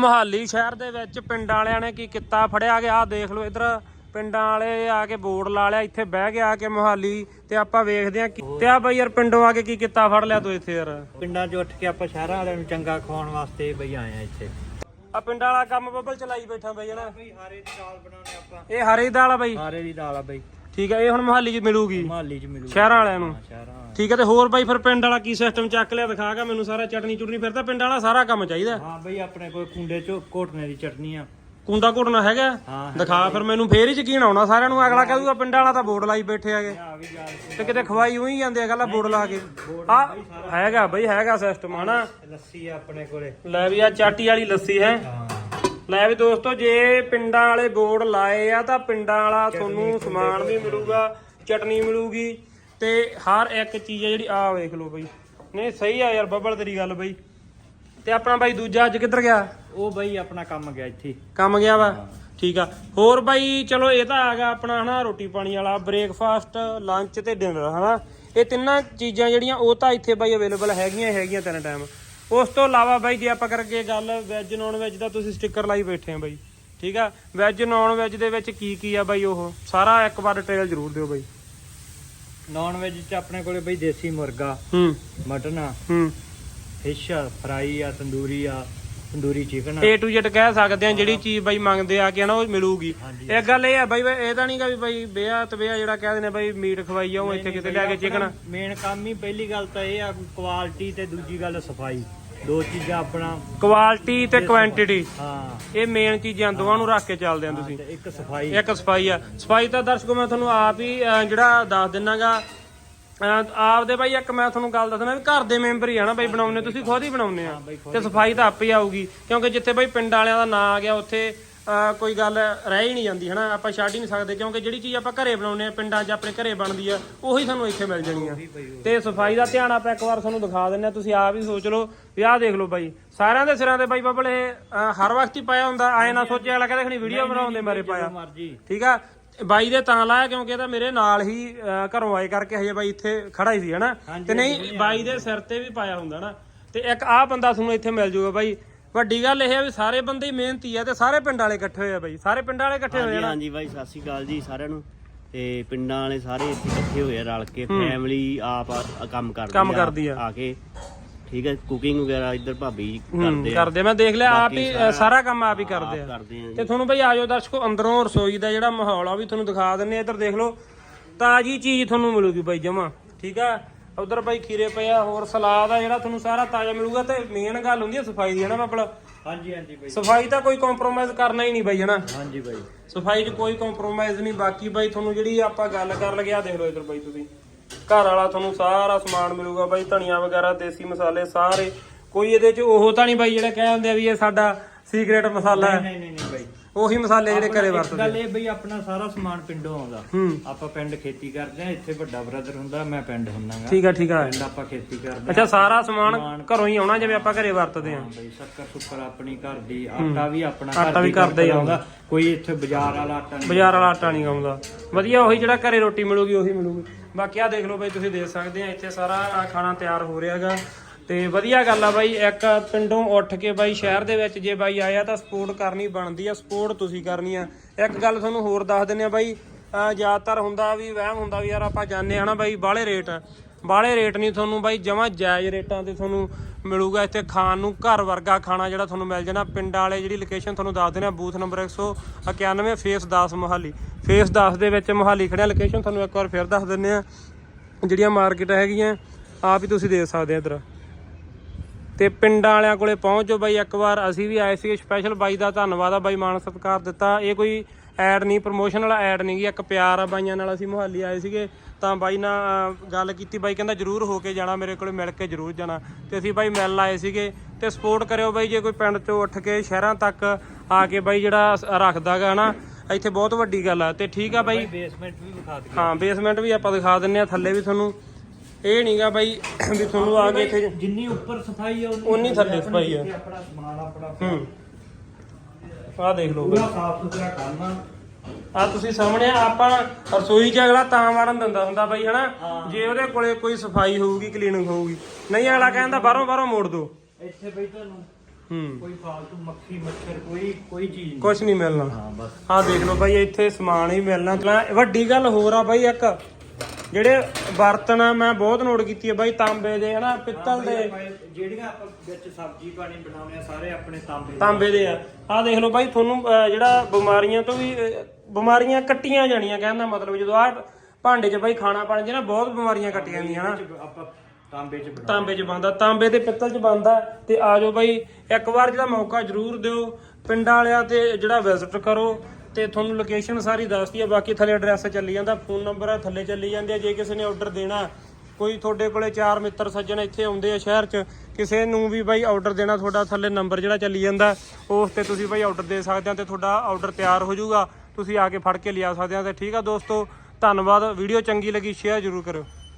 ਮੁਹਾਲੀ ਸ਼ਹਿਰ ਦੇ ਵਿੱਚ ਪਿੰਡਾਂ ਵਾਲਿਆਂ ਨੇ ਕੀ ਕੀਤਾ? ਫੜਿਆ ਗਿਆ ਦੇਖ ਲਓ ਇਧਰ। ਪਿੰਡਾਂ ਵਾਲੇ ਆ ਕੇ ਬੋਰਡ ਲਾ ਲਿਆ ਇੱਥੇ ਬਹਿ ਕੇ ਆ ਕੇ ਮੁਹਾਲੀ ਤੇ ਆਪਾਂ ਵੇਖਦੇ ਆ ਤੇ ਆ ਬਈ ਯਾਰ ਪਿੰਡੋਂ ਆ ਕੇ ਕੀ ਕੀਤਾ? ਫੜ ਲਿਆ ਤੂੰ ਇੱਥੇ ਯਾਰ। ਪਿੰਡਾਂ 'ਚ ਉੱਠ ਕੇ ਆਪਾਂ ਸ਼ਹਿਰਾਂ ਵਾਲਿਆਂ ਨੂੰ ਚੰਗਾ ਖਵਾਉਣ ਵਾਸਤੇ ਬਈ ਆਏ ਆ ਇੱਥੇ। ਆ ਪਿੰਡਾਂ ਵਾਲਾ ਕੰਮ ਬੱਬਲ ਚਲਾਈ ਬੈਠਾ ਬਈ ਜਣਾ ਬਈ ਹਾਰੇ ਦੀ ਦਾਲ ਬਣਾਉਣੇ ਆਪਾਂ। ਇਹ ਹਰੀ ਦਾਲ ਆ ਬਈ। ਹਾਰੇ ਦੀ ਦਾਲ ਆ ਬਈ। ਠੀਕ ਹੈ ਇਹ ਹੁਣ ਮੁਹਾਲੀ 'ਚ ਮਿਲੂਗੀ। ਮਾਲੀ 'ਚ ਮਿਲੂ ਸ਼ਹਿਰਾਂ ਵਾਲਿਆਂ ਨੂੰ। ਸ਼ਹਿਰਾਂ। ਠੀਕ ਹੈ ਤੇ ਹੋਰ ਬਾਈ ਫਿਰ ਪਿੰਡ ਵਾਲਾ ਕੀ ਸਿਸਟਮ ਚੱਕ ਲਿਆ ਦਿਖਾਗਾ ਮੈਨੂੰ ਸਾਰਾ ਚਟਨੀ ਚੁਟਨੀ ਫਿਰ ਤਾਂ ਪਿੰਡ ਵਾਲਾ ਸਾਰਾ ਕੰਮ ਚਾਹੀਦਾ। ਹਾਂ ਬਈ ਆਪਣੇ ਕੋਲ ਕੁੰਡੇ 'ਚ ਘੋਟਨੇ ਦੀ ਚਟਨੀ ਆ। ਕੁੰਡਾ ਘੁੱਟਣਾ ਹੈਗਾ? ਦਿਖਾ ਫਿਰ ਮੈਨੂੰ ਫੇਰ ਹੀ ਯਕੀਨ ਆਉਣਾ ਸਾਰਿਆਂ ਨੂੰ ਅਗਲਾ ਕਹੂਗਾ ਪਿੰਡਾਂ ਵਾਲਾ ਤਾਂ ਬੋਰਡ ਲਾਈ ਬੈਠੇ ਹੈਗੇ। ਤੇ ਕਿਤੇ ਖਵਾਈ ਉਹੀ ਜਾਂਦੇ ਆ ਗੱਲਾਂ ਬੋਰਡ ਲਾ ਕੇ। ਆ ਹੈਗਾ ਬਈ ਹੈਗਾ ਸਿਸਟਮ ਹਨਾ? ਲੱਸੀ ਆ ਆਪਣੇ ਕੋਲੇ। ਲੈ ਵੀ ਆ ਚਾਟੀ ਵਾਲੀ ਲੱਸੀ ਹਾਂ? ਲੈ ਵੀ ਦੋਸਤੋ ਜੇ ਪਿੰਡਾਂ ਵਾਲੇ ਬੋਰਡ ਲਾਏ ਆ ਤਾਂ ਪਿੰਡਾਂ ਵਾਲਾ ਤੁਹਾਨੂੰ ਸਮਾਨ ਵੀ ਮਿਲੂਗਾ ਚਟਨੀ ਮਿਲੂਗੀ। ਤੇ ਹਰ ਇੱਕ ਚੀਜ਼ ਆ ਜਿਹੜੀ ਆ ਵੇਖ ਲਓ ਬਈ। ਨਹੀਂ ਸਹੀ ਆ ਯਾਰ ਬੱਬਲ ਤੇਰੀ ਗੱਲ ਬਈ। ਤੇ ਆਪਣਾ ਬਾਈ ਦੂਜਾ ਅੱਜ ਕਿੱਧਰ ਗਿਆ? ਉਹ ਬਈ ਆਪਣਾ ਕੰਮ ਗਿਆ ਇੱਥੇ। ਕੰਮ ਗਿਆ ਵਾ? ਠੀਕ ਆ। ਹੋਰ ਬਾਈ ਚਲੋ ਇਹ ਤਾਂ ਆ ਗਿਆ ਆਪਣਾ ਹਨਾ ਰੋਟੀ ਪਾਣੀ ਵਾਲਾ ਬ੍ਰੇਕਫਾਸਟ ਲੰਚ ਤੇ ਡਿਨਰ ਹਨਾ। ਇਹ ਤਿੰਨਾਂ ਚੀਜ਼ਾਂ ਜਿਹੜੀਆਂ ਉਹ ਤਾਂ ਇੱਥੇ ਬਾਈ ਅਵੇਲੇਬਲ ਹੈਗੀਆਂ ਹੀ ਹੈਗੀਆਂ ਤਿੰਨ ਟਾਈਮ ਉਸ ਤੋਂ ਇਲਾਵਾ ਬਾਈ ਜੇ ਆਪਾਂ ਕਰਕੇ ਗੱਲ ਵੈਜ ਨੌਨ ਵੈਜ ਦਾ ਤੁਸੀਂ ਸਟicker ਲਾਈ ਬੈਠੇ ਆ ਬਾਈ। ਠੀਕ ਆ? ਵੈਜ ਨੌਨ ਵੈਜ ਦੇ ਵਿੱਚ ਕੀ ਕੀ ਆ ਬਾਈ ਉਹ? ਸਾਰਾ ਇੱਕ ਵਾਰ ਡਿਟੇਲ ਜ਼ਰੂਰ ਦਿਓ ਬਾਈ। ਨਾਨ ਵੈਜ 'ਚ ਆਪਣੇ ਕੋਲੇ ਬਈ ਦੇਸੀ ਮੁਰਗਾ ਹੂੰ। ਮਟਨ ਆ ਹੂੰ। ਫਿਸ਼ ਆ ਫਰਾਈ ਆ ਤੰਦੂਰੀ ਆ ਤੰਦੂਰੀ ਚਿਕਨ ਆ। A to Z ਕਹਿ ਸਕਦੇ ਆ ਜਿਹੜੀ ਚੀਜ਼ ਬਾਈ ਮੰਗਦੇ ਆ ਕਿ ਨਾ ਉਹ ਮਿਲੂਗੀ। ਹਾਂਜੀ। ਇੱਕ ਗੱਲ ਇਹ ਆ ਬਾਈ ਇਹ ਤਾਂ ਨਹੀਂਗਾ ਵੀ ਬਾਈ ਬਿਆ ਤਬਿਆ ਜਿਹੜਾ ਕਹਿ ਦਿੰਦੇ ਬਾਈ ਮੀਟ ਖਵਾਈ ਜਾਓ ਇੱਥੇ ਕਿਤੇ ਲੈ ਕੇ ਚਿਕਨ ਮੇਨ ਕੰਮ ਹੀ ਪਹਿਲੀ ਗੱਲ ਤਾਂ ਇਹ ਆ ਕੁਆਲਿਟੀ ਤੇ ਦੂਜੀ ਗੱਲ ਸਫ਼ਾਈ। ਦੋ ਚੀਜ਼ਾਂ ਆਪਣਾ ਕੁਆਲਿਟੀ ਤੇ ਕੁਆਂਟੀਟੀ ਹਾਂ। ਇਹ ਮੇਨ ਚੀਜ਼ਾਂ ਦੋਵਾਂ ਨੂੰ ਰੱਖ ਕੇ ਚੱਲਦੇ ਆ ਤੁਸੀਂ। ਤੇ ਇੱਕ ਸਫ਼ਾਈ। ਇੱਕ ਸਫ਼ਾਈ ਆ। ਸਫ਼ਾਈ ਤਾਂ ਦਰਸ਼ਕੋ ਮੈਂ ਤੁਹਾਨੂੰ ਆਪ ਹੀ ਅਹ, ਜਿਹੜਾ ਦੱਸ ਦਿੰਨਾਗਾ। ਆਪਦੇ ਬਾਈ ਇੱਕ ਮੈਂ ਤੁਹਾਨੂੰ ਗੱਲ ਦੱਸਣਾ ਵੀ ਘਰ ਦੇ ਮੈਂਬਰ ਹੀ ਆ ਨਾ ਬਾਈ ਬਣਾਉਣੇ ਤੁਸੀਂ? ਖੁਦ ਹੀ ਬਣਾਉਨੇ ਆ ਤੇ ਸਫ਼ਾਈ ਤਾਂ ਆਪੇ ਹੀ ਆਊਗੀ। ਕਿਉਂਕਿ ਜਿੱਥੇ ਬਾਈ ਪਿੰਡ ਵਾਲਿਆਂ ਦਾ ਨਾਂ ਆ ਗਿਆ ਉੱਥੇ ਕੋਈ ਗੱਲ ਰਹਿ ਹੀ ਨਹੀਂ ਜਾਂਦੀ ਹਨਾ? ਆਪਾਂ ਛੱਡ ਹੀ ਨਹੀਂ ਸਕਦੇ ਕਿਉਂਕਿ ਜਿਹੜੀ ਚੀਜ਼ ਆਪਾਂ ਘਰੇ ਬਣਾਉਨੇ ਆ ਪਿੰਡਾਂ 'ਚ ਆਪਣੇ ਘਰੇ ਬਣਦੀ ਆ ਉਹੀ ਸਾਨੂੰ ਇੱਥੇ ਮਿਲ ਜਾਣੀ ਆ। ਤੇ ਸਫ਼ਾਈ ਦਾ ਧਿਆਨ ਆਪਾਂ ਇੱਕ ਵਾਰ ਤੁਹਾਨੂੰ ਦਿਖਾ ਦਿੰਨੇ ਆ ਤੁਸੀਂ ਆਪ ਹੀ ਸੋਚ ਲਓ ਵੀ ਆਹ ਦੇਖ ਲਓ ਬਾਈ। ਸਾਰਿਆਂ ਦੇ ਸਿਰਾਂ ਤੇ ਬਾਈ ਬੱਬਲ ਇਹ ਹਰ ਵਕਤ ਹੀ ਪਾਇਆ ਹੁੰਦਾ ਐ ਨਾ ਸੋਚਿਆ ਅਗਲਾ ਕਹਿੰਦਾ ਖਣੀ ਵੀਡੀਓ ਬਣਾਉਂਦੇ ਬਾਰੇ ਪਾਇਆ। ਮਰਜ਼ੀ। ਠੀਕ ਆ? ਬਾਈ ਦੇ ਤਾਂ ਲਾਇਆ ਕਿਉਂਕਿ ਇਹ ਤਾਂ ਮੇਰੇ ਨਾਲ ਹੀ ਅਹ, ਘਰੋਂ ਆਏ ਕਰਕੇ ਹਜੇ ਬਾਈ ਇੱਥੇ ਖੜਾ ਹੀ ਸੀ ਹਨਾ? ਤੇ ਨਹੀਂ ਬਾਈ ਦੇ ਸਿਰ ਤੇ ਵੀ ਪਾਇਆ ਹੁੰਦਾ ਨਾ ਤੇ ਇੱਕ ਆਹ ਬੰਦਾ ਤੁਹਾਨੂੰ ਇੱਥੇ ਮਿਲ ਜਾਊਗਾ ਬਾਈ ਵੱਡੀ ਗੱਲ ਇਹ ਆ ਵੀ ਸਾਰੇ ਬੰਦੇ ਹੀ ਮਿਹਨਤੀ ਆ ਤੇ ਸਾਰੇ ਪਿੰਡ ਵਾਲੇ ਇਕੱਠੇ ਹੋਏ ਆ ਬਾਈ। ਸਾਰੇ ਪਿੰਡ ਵਾਲੇ ਇਕੱਠੇ ਹੋਏ ਆ ਹਾਂਜੀ ਬਾਈ ਸਤਿ ਸ਼੍ਰੀ ਅਕਾਲ ਜੀ ਸਾਰਿਆਂ ਨੂੰ। ਤੇ ਪਿੰਡਾਂ ਵਾਲੇ ਸਾਰੇ ਇੱਥੇ ਇਕੱਠੇ ਹੋਏ ਆ ਰਲ ਕੇ ਫੈਮਿਲੀ ਆਪ ਆ- ਕੰਮ ਕਰਦੀ ਕੰਮ ਕਰਦੀ ਆ। ਆ ਕੇ। ਠੀਕ ਹੈ ਕੁਕਿੰਗ ਵਗੈਰਾ ਇੱਧਰ ਭਾਬੀ ਕਰਦੇ ਆ। ਕਰਦੇ ਮੈਂ ਦੇਖ ਲਿਆ ਆਪ ਹੀ ਸਾਰਾ ਕੰਮ ਆਪ ਹੀ ਕਰਦੇ ਆ। ਕਰਦੇ ਆ ਤੇ ਤੁਹਾਨੂੰ ਬਈ ਆਜੋ ਦਰਸ਼ਕੋ ਅੰਦਰੋਂ ਰਸੋਈ ਦਾ ਜਿਹੜਾ ਮਾਹੌਲ ਆ ਉਹ ਵੀ ਤੁਹਾਨੂੰ ਦਿਖਾ ਦਿੰਨੇ ਆ। ਇੱਧਰ ਦੇਖ ਲਓ ਤਾਜੀ ਚੀਜ਼ ਤੁਹਾਨੂੰ ਮਿਲੂਗੀ ਬਾਈ ਜਮਾ। ਠੀਕ ਆ? ਉਧਰ ਬਾਈ ਖੀਰੇ ਪਏ ਆ ਹੋਰ ਸਲਾਦ ਆ ਜਿਹੜਾ ਤੁਹਾਨੂੰ ਸਾਰਾ ਤਾਜ਼ਾ ਮਿਲੂਗਾ ਤੇ ਮੇਨ ਗੱਲ ਹੁੰਦੀ ਆ ਸਫ਼ਾਈ ਦੀ ਹਨਾ ਮਤਲਬ? ਹਾਂਜੀ ਹਾਂਜੀ ਬਾਈ। ਸਫ਼ਾਈ ਤਾਂ ਕੋਈ ਕੰਪਰੋਮਾਈਜ਼ ਕਰਨਾ ਹੀ ਨਹੀਂ ਬਾਈ ਹਨਾ? ਹਾਂਜੀ ਬਾਈ। ਸਫ਼ਾਈ 'ਚ ਕੋਈ ਕੰਪਰੋਮਾਈਜ਼ ਨਹੀਂ ਬਾਕੀ ਬਾਈ ਤੁਹਾਨੂੰ ਜਿਹੜੀ ਆਪਾਂ ਗੱਲ ਕਰ ਲਗੇ ਆ ਦੇਖ ਲਓ ਇੱਧਰ ਬਾਈ ਤੁਸੀਂ। ਘਰ ਵਾਲਾ ਤੁਹਾਨੂੰ ਸਾਰਾ ਸਮਾਨ ਮਿਲੂਗਾ ਬਾਈ ਧਨੀਆ ਵਗੈਰਾ ਦੇਸੀ ਮਸਾਲੇ ਸਾਰੇ। ਕੋਈ ਇਹਦੇ 'ਚ ਉਹ ਤਾਂ ਨਹੀਂ ਬਾਈ ਜਿਹੜਾ ਕਹਿ ਹੁੰਦੇ ਆ ਵੀ ਇਹ ਸਾਡਾ ਸੀਕ੍ਰੇਟ ਮਸਾਲਾ ਹੈ। ਨਹੀਂ ਨਹੀਂ। ਉਹੀ ਮਸਾਲੇ ਜਿਹੜੇ ਘਰੇ ਵਰਤਦੇ ਗੱਲ ਇਹ ਬਈ ਆਪਣਾ ਸਾਰਾ ਸਮਾਨ ਪਿੰਡੋਂ ਆਉਂਦਾ। ਆਪਾਂ ਪਿੰਡ ਖੇਤੀ ਕਰਦੇ ਆ ਇੱਥੇ ਵੱਡਾ ਬ੍ਰਦਰ ਹੁੰਦਾ ਮੈਂ ਪਿੰਡ ਹੁੰਨਾਗਾ। ਠੀਕ ਆ ਠੀਕ ਆ। ਪਿੰਡ ਆਪਾਂ ਖੇਤੀ ਕਰਦੇ ਅੱਛਾ ਸਾਰਾ ਸਮਾਨ ਘਰੋਂ ਹੀ ਆਉਣਾ ਜਿਵੇਂ ਆਪਾਂ ਘਰੇ ਵਰਤਦੇ ਆ। ਬਈ ਸ਼ੱਕਰ ਸੁੱਕਰ ਆਪਣੀ ਘਰ ਦੀ ਆਟਾ ਵੀ ਆਪਣਾ ਆਟਾ ਵੀ ਘਰ ਦਾ ਹੀ ਆਉਂਦਾ। ਕੋਈ ਇੱਥੇ ਬਾਜ਼ਾਰ ਵਾਲਾ ਆਟਾ ਨਹੀਂ ਬਾਜ਼ਾਰ ਵਾਲਾ ਆਟਾ ਨਹੀਂ ਆਉਂਦਾ। ਵਧੀਆ ਉਹੀ ਜਿਹੜਾ ਘਰੇ ਰੋਟੀ ਮਿਲੂਗੀ ਉਹੀ ਮਿਲੂਗੀ। ਬਾਕੀ ਆ ਦੇਖ ਲਓ ਬਾਈ ਤੁਸੀਂ ਦੇਖ ਸਕਦੇ ਆ ਇੱਥੇ ਸਾਰਾ ਖਾਣਾ ਤਿਆਰ ਹੋ ਰਿਹਾਗਾ ਤੇ ਵਧੀਆ ਗੱਲ ਆ ਬਾਈ, ਇੱਕ ਪਿੰਡੋਂ ਉੱਠ ਕੇ ਬਾਈ ਸ਼ਹਿਰ ਦੇ ਵਿੱਚ ਜੇ ਬਾਈ ਆਇਆ ਤਾਂ ਸਪੋਰਟ ਕਰਨੀ ਬਣਦੀ ਆ ਸਪੋਰਟ ਤੁਸੀਂ ਕਰਨੀ ਆ। ਇੱਕ ਗੱਲ ਤੁਹਾਨੂੰ ਹੋਰ ਦੱਸ ਦਿੰਨੇ ਆ ਬਾਈ ਜ਼ਿਆਦਾਤਰ ਹੁੰਦਾ ਵੀ ਵਹਿਮ ਹੁੰਦਾ ਵੀ ਯਾਰ ਆਪਾਂ ਜਾਣਦੇ ਆ ਨਾ ਬਾਈ ਬਾਹਲੇ ਰੇਟ। ਬਾਹਲੇ ਰੇਟ ਨਹੀਂ ਤੁਹਾਨੂੰ ਬਾਈ ਜਮਾ ਜਾਇਜ਼ ਰੇਟਾਂ ਤੇ ਤੁਹਾਨੂੰ ਮਿਲੂਗਾ ਇੱਥੇ ਖਾਣ ਨੂੰ, ਘਰ ਵਰਗਾ ਖਾਣਾ ਜਿਹੜਾ ਤੁਹਾਨੂੰ ਮਿਲ ਜਾਣਾ। ਪਿੰਡ ਵਾਲੇ ਜਿਹੜੀ ਲੋਕੇਸ਼ਨ ਤੁਹਾਨੂੰ ਦੱਸ ਦਿੰਦੇ ਆ, booth number 191 phase 10 Mohali. Phase 10 ਦੇ ਵਿੱਚ ਮੋਹਾਲੀ ਖੜਿਆ ਲੋਕੇਸ਼ਨ ਤੁਹਾਨੂੰ ਇੱਕ ਵਾਰ ਫਿਰ ਦੱਸ ਦਿੰਦੇ ਆ, ਜਿਹੜੀਆਂ ਮਾਰਕੀਟ ਹੈਗੀਆਂ, ਆਪ ਹੀ ਤੁਸੀਂ ਦੇਖ ਸਕਦੇ ਆ ਇੱਧਰ। ਤੇ ਪਿੰਡਾਂ ਵਾਲਿਆਂ ਕੋਲੇ ਪਹੁੰਚੋ ਬਾਈ ਇੱਕ ਵਾਰ ਅਸੀਂ ਵੀ ਆਏ ਸੀਗੇ ਸਪੈਸ਼ਲ ਬਾਈ ਦਾ ਧੰਨਵਾਦ ਆ ਬਾਈ ਮਾਨ ਸਤਿਕਾਰ ਦਿੱਤਾ। ਇਹ ਕੋਈ ਐਡ ਨਹੀਂ ਪ੍ਰੋਮੋਸ਼ਨ ਵਾਲਾ ਐਡ ਨਹੀਂ ਗੀ ਇੱਕ ਪਿਆਰ ਆ ਬਾਈਆਂ ਨਾਲ ਅਸੀਂ ਮੁਹੱਲੀ ਆਏ ਸੀਗੇ। ਤਾਂ ਬਾਈ ਨਾਲ ਗੱਲ ਕੀਤੀ ਬਾਈ ਕਹਿੰਦਾ ਜਰੂਰ ਹੋ ਕੇ ਜਾਣਾ ਮੇਰੇ ਕੋਲੇ ਮਿਲ ਕੇ ਜਰੂਰ ਜਾਣਾ। ਤੇ ਅਸੀਂ ਬਾਈ ਮਿਲਣ ਆਏ ਸੀਗੇ। ਤੇ ਸਪੋਰਟ ਕਰਿਓ ਬਾਈ ਜੇ ਕੋਈ ਪਿੰਡ ਚੋਂ ਉੱਠ ਕੇ ਸ਼ਹਿਰਾਂ ਤੱਕ ਆ ਕੇ ਬਾਈ ਜਿਹੜਾ ਸ- ਰੱਖਦਾਗਾ ਹਨਾ ਇੱਥੇ ਬਹੁਤ ਵੱਡੀ ਗੱਲ ਆ। ਤੇ ਠੀਕ ਆ ਬਾਈ? ਬੇਸਮੈਂਟ ਵੀ ਵਿਖਾ ਦਈਏ। ਹਾਂ ਬੇਸਮੈਂਟ ਵੀ ਆਪਾਂ ਦਿਖਾ ਦਿੰਨੇ ਆ ਥੱਲੇ ਵੀ ਤੁਹਾਨੂੰ। ਇਹ ਨਹੀਂਗਾ ਬਾਈ ਵੀ ਤੁਹਾਨੂੰ ਆ ਕੇ ਇੱਥੇ ਜਿੰਨੀ ਉੱਪਰ ਸਫ਼ਾਈ ਆ ਉਨੀ ਥੱਲੇ ਸਫ਼ਾਈ ਆ। ਇੱਥੇ ਆਪਣਾ ਸਮਾਨ ਆਪਣਾ ਹੂੰ। ਆਹ ਦੇਖ ਲਓ ਪੂਰਾ ਸਾਫ਼ ਸੁਥਰਾ ਕੰਮ ਆ ਆ ਤੁਸੀਂ ਸਾਹਮਣੇ ਆ, ਆਪਾਂ ਰਸੋਈ 'ਚ ਅਗਲਾ ਤਾਂ ਵੜਨ ਦਿੰਦਾ ਹੁੰਦਾ ਬਾਈ ਹਨਾ? ਜੇ ਉਹਦੇ ਕੋਲੇ ਕੋਈ ਸਫ਼ਾਈ ਹੋਊਗੀ ਕਲੀਨਿੰਗ ਹੋਊਗੀ। ਨਹੀਂ ਅਗਲਾ ਕਹਿੰਦਾ ਬਾਹਰੋਂ ਬਾਹਰੋਂ ਮੋੜ ਦੋ। ਇੱਥੇ ਬਈ ਤੁਹਾਨੂੰ ਹੂੰ। ਕੋਈ ਫਾਲਤੂ ਮੱਖੀ ਮੱਛਰ ਕੋਈ ਕੋਈ ਚੀਜ਼ ਨਹੀਂ। ਕੁਝ ਨਹੀਂ ਮਿਲਣਾ। ਹਾਂ ਬਸ। ਆਹ ਦੇਖ ਲਓ ਬਾਈ ਇੱਥੇ ਸਮਾਨ ਹੀ ਮਿਲਣਾ। ਤਾਂ ਵੱਡੀ ਗੱਲ ਹੋਰ ਆ ਬਾਈ ਇੱਕ ਜਿਹੜੇ ਬਰਤਨ ਆ ਮੈਂ ਬਹੁਤ ਨੋਟ ਕੀਤੀ ਹੈ ਬਾਈ ਤਾਂਬੇ ਦੇ ਹਨਾ ਪਿੱਤਲ ਦੇ। ਜਿਹੜੀਆਂ ਆਪਾਂ ਵਿੱਚ ਸਬਜ਼ੀ ਪਾਣੀ ਬਣਾਉਂਦੇ ਆ ਸਾਰੇ ਆਪਣੇ ਤਾਂਬੇ ਦੇ। ਤਾਂਬੇ ਦੇ ਆ। ਆਹ ਦੇਖ ਲਓ ਬਾਈ ਤੁਹਾਨੂੰ ਅਹ, ਜਿਹੜਾ ਬਿਮਾਰੀਆਂ ਤੋਂ ਵੀ ਅਹ, ਬਿਮਾਰੀਆਂ ਕੱਟੀਆਂ ਜਾਣੀਆਂ ਕਹਿਣ ਦਾ ਮਤਲਬ ਜਦੋਂ ਆਹ ਭਾਂਡੇ 'ਚ ਬਾਈ ਖਾਣਾ ਪਾਣ 'ਚ ਨਾ ਬਹੁਤ ਬਿਮਾਰੀਆਂ ਕੱਟੀਆਂ ਜਾਂਦੀਆਂ ਹਨਾ। ਵਿੱਚ ਆਪਾਂ ਤਾਂਬੇ ਚ ਬਣਾ ਤਾਂਬੇ 'ਚ ਬੰਦਾ ਤਾਂਬੇ ਤੇ ਪਿੱਤਲ 'ਚ ਬੰਦਾ ਤੇ ਆ ਜਾਓ ਬਾਈ ਇੱਕ ਵਾਰ ਜਿਹੜਾ ਮੌਕਾ ਜ਼ਰੂਰ ਦਿਓ ਪਿੰਡਾਂ ਵਾਲਿਆਂ ਤੇ ਜਿਹੜਾ ਵਿਜ਼ਿਟ ਕਰੋ ਤੇ ਤੁਹਾਨੂੰ ਲੋਕੇਸ਼ਨ ਸਾਰੀ ਦੱਸਦੀ ਆ, ਬਾਕੀ ਥੱਲੇ ਐਡਰੈਸ ਚੱਲੀ ਜਾਂਦਾ ਫੋਨ ਨੰਬਰ ਆ, ਥੱਲੇ ਚੱਲੀ ਜਾਂਦੇ ਆ, ਜੇ ਕਿਸੇ ਨੇ ਆਰਡਰ ਦੇਣਾ, ਕੋਈ ਤੁਹਾਡੇ ਕੋਲੇ ਚਾਰ ਮਿੱਤਰ ਸੱਜਣ ਇੱਥੇ ਆਉਂਦੇ ਆ ਸ਼ਹਿਰ 'ਚ, ਕਿਸੇ ਨੂੰ ਵੀ ਬਾਈ ਆਰਡਰ ਦੇਣਾ ਤੁਹਾਡਾ, ਥੱਲੇ ਨੰਬਰ ਜਿਹੜਾ ਚੱਲੀ ਜਾਂਦਾ, ਉਸ ਤੇ ਤੁਸੀਂ ਬਾਈ ਆਰਡਰ ਦੇ ਸਕਦੇ ਆ ਤੇ ਤੁਹਾਡਾ ਆਰਡਰ ਤਿਆਰ ਹੋ ਜਾਊਗਾ, ਤੁਸੀਂ ਆ ਕੇ ਫੜ ਕੇ ਲਿਆ ਸਕਦੇ ਆ ਤੇ ਠੀਕ ਆ ਦੋਸਤੋ, ਧੰਨਵਾਦ ਵੀਡੀਓ ਚੰਗੀ ਲੱਗੀ ਸ਼ੇਅਰ ਜ਼ਰੂਰ ਕਰਿਓ।